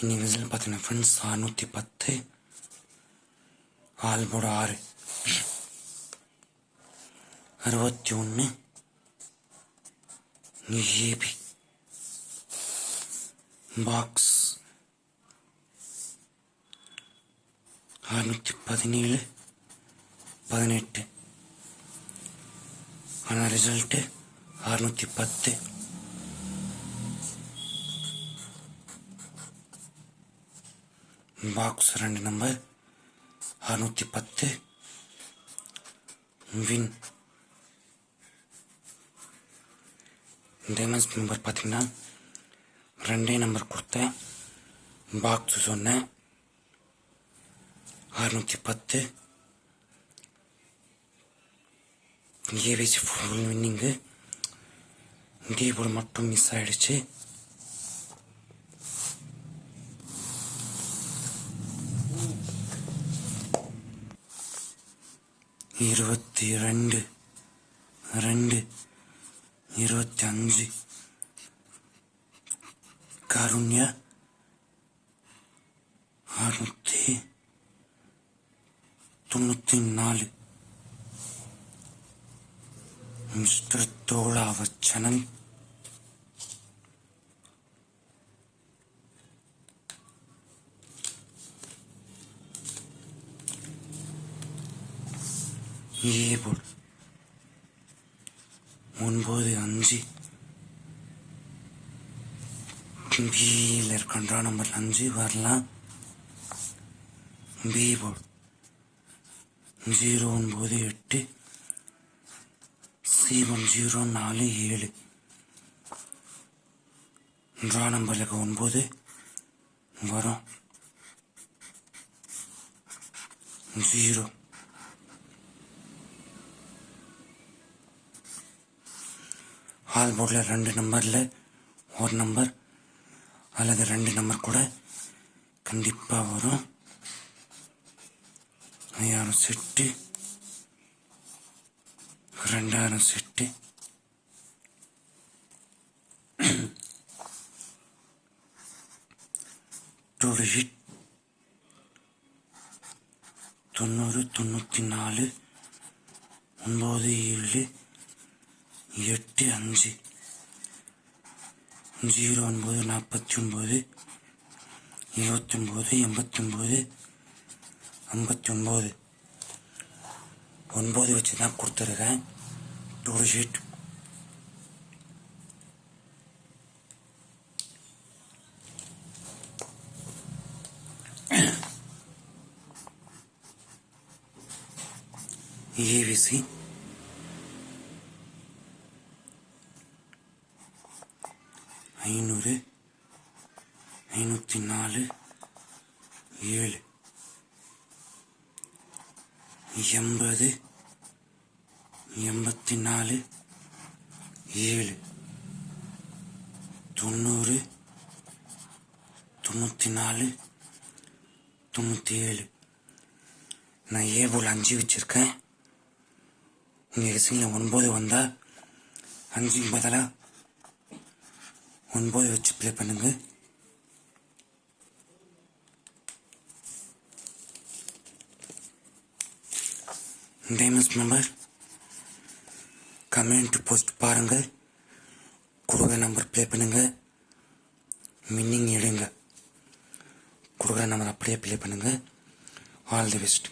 இன்னைக்கு ரிசல்ட் பார்த்தீங்கன்னா ஃப்ரெண்ட்ஸ் அறுநூற்றி பத்து. ஆல்போட ஆறு. அறுபத்தி ஒன்று ஏபி பாக்ஸ் அறுநூற்றி பதினேழு. பதினெட்டு. ஆனால் ரிசல்ட்டு அறுநூற்றி பத்து. பாக்ஸ் ரெண்டு நம்பர் அறுநூற்றி பத்து வின். டேமஸ் நம்பர் பார்த்தீங்கன்னா ரெண்டே நம்பர் கொடுத்தேன். பாக்ஸ் சொன்னேன். அறுநூற்றி பத்து. ஏவிசி ஃபுல் வின்னிங்கு டீபோர்டு மட்டும் மிஸ் ஆகிடுச்சு இருபத்தி ரெண்டு ரெண்டு இருபத்தி அஞ்சு கருண்யா அறுநூத்தி தொண்ணூத்தி நாலு மிஸ்டர் தோளாவச்சனன் ஏபோல் ஒன்பது அஞ்சு. பியில் இருக்கின்ற நம்பர் அஞ்சு வரலாம். பி போர்டு ஜீரோ ஒன்பது எட்டு. சி ஒன் ஜீரோ நாலு ஏழு. ட்ரா நம்பருக்கு ஒன்பது. வரும். ஜீரோ. ஹால் போர்டில் ரெண்டு நம்பரில் ஒரு நம்பர் அல்லது ரெண்டு நம்பர் கூட கண்டிப்பாக வரும். ஐயாயிரம் செட்டு. ரெண்டாயிரம் செட்டு. Two hit. தொண்ணூறு தொண்ணூற்றி நாலு. ஒம்பது ஏழு. எட்டு அஞ்சு. ஜீரோ ஒன்பது நாற்பத்தி ஒன்பது இருபத்தி எண்பத்தொம்போது ஐம்பத்தி ஒம்பது ஒன்பது வச்சு தான் கொடுத்துருக்கேன் டூ ஷீட் ஏவிசி ஐநூறு ஐநூற்றி நாலு ஏழு எண்பது எண்பத்தி நாலு ஏழு தொண்ணூறு தொண்ணூற்றி நாலு தொண்ணூற்றி ஏழு. நான் ஏ போல் அஞ்சு வச்சுருக்கேன். உங்கள் ரிசைனில் ஒன்பது வந்தால் அஞ்சுக்கு பதிலாக ஒன்பது வச்சு ப்ளே பண்ணுங்க. டேமஸ் மெம்பர் கமெண்ட் போஸ்ட் பாருங்கள் கொடுக்குற நம்பர் ப்ளே பண்ணுங்க. மின்னிங் எடுங்க. கொடுக்குற நம்பர் அப்படியே ப்ளே பண்ணுங்க. All the best